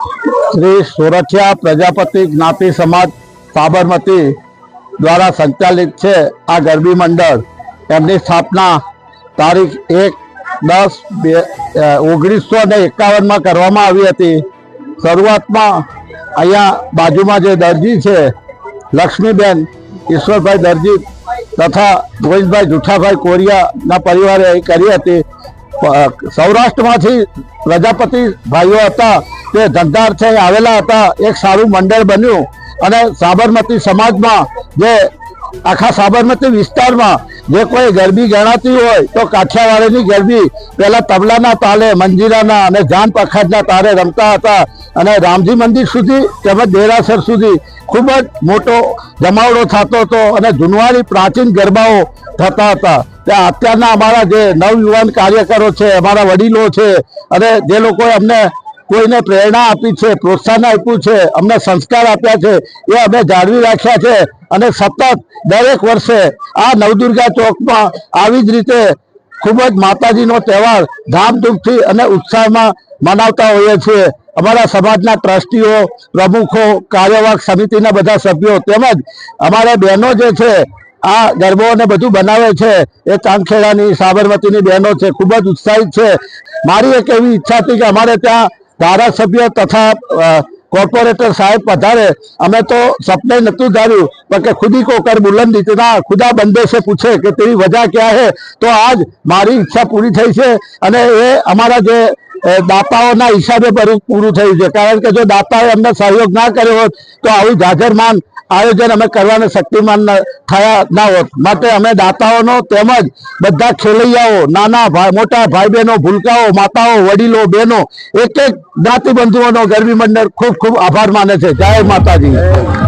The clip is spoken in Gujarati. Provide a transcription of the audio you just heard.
શ્રી સોરઠિયા પ્રજાપતિ જ્ઞાતિ સમાજ સાબરમતી દ્વારા સંચાલિત છે આ ગરબી મંડળ. એમની સ્થાપના તારીખ એક દસ બે ઓગણીસો ને એકાવનમાં કરવામાં આવી હતી. શરૂઆતમાં અહીંયા બાજુમાં જે દરજી છે, લક્ષ્મીબેન, ઈશ્વરભાઈ દરજી તથા ગોવિંદભાઈ જુઠાભાઈ કોરિયાના પરિવારે કરી હતી. સૌરાષ્ટ્રમાંથી પ્રજાપતિ ભાઈઓ હતા, તે ધંધાર્થે આવેલા હતા, એક સારું મંડળ બન્યું. અને સાબરમતી સમાજમાં જે, આખા સાબરમતી વિસ્તારમાં જે કોઈ ગરબી ગણાતી હોય, તો કાઠિયાવાડીની ગરબી પહેલાં તબલાના તાલે, મંજીરાના અને જાન પખાજના તારે રમતા હતા. અને રામજી મંદિર સુધી તેમજ દેરાસર સુધી ખૂબ જ મોટો જમાવડો થતો હતો અને જૂનવાણી પ્રાચીન ગરબાઓ થતા હતા. અત્યારના અમારા જે નવયુવાન કાર્યકરો છે, અમારા વડીલો છે, અને જે લોકોએ અમને કોઈને પ્રેરણા આપી છે, પ્રોત્સાહન આપ્યું છે, અમને સંસ્કાર આપ્યા છે, એ અમે જાળવી રાખ્યા છે અને સતત દરેક વર્ષે આ નવદુર્ગા ચોકમાં આવી જ રીતે ખૂબ જ માતાજીનો તહેવાર ધામધૂમથી અને ઉત્સાહમાં મનાવતા હોઈએ છીએ. અમારા સમાજના ટ્રસ્ટીઓ, પ્રમુખો, કાર્યવાહક સમિતિના બધા સભ્યો તેમજ અમારા બહેનો જે છે આ ગરબો અને બધું બનાવે છે. એ કાંખેડાની સાબરમતીની બહેનો છે, ખૂબ જ ઉત્સાહિત છે. મારી એક એવી ઈચ્છા હતી કે અમારે ત્યાં ધારાસભ્ય તથા કોર્પોરેટર સાહેબ પધારે અમે તો સપને નહોતું ધાર્યું, પણ કે ખુદી કોકર બુલંદ તથા ખુદા બંદે છે પૂછે કે તેરી વજા ક્યાં હે? તો આજ મારી ઈચ્છા પૂરી થઈ છે. અને એ અમારા જે દાતાઓના હિસાબે પૂરું થયું છે. કારણ કે જો દાતાએ અમને સહયોગ ના કર્યો હોત, તો આવી જાજરમાન આયોજન અમે કરવાને શક્તિમાન થયા ના હોત. માટે અમે દાતાઓનો તેમજ બધા ખેલૈયાઓ, નાના મોટા ભાઈ બહેનો ભૂલકાઓ, માતાઓ, વડીલો, બહેનો એક એક જ્ઞાતિ બંધુઓનો ગરબી મંડળ ખૂબ ખૂબ આભાર માને છે. જય માતાજી.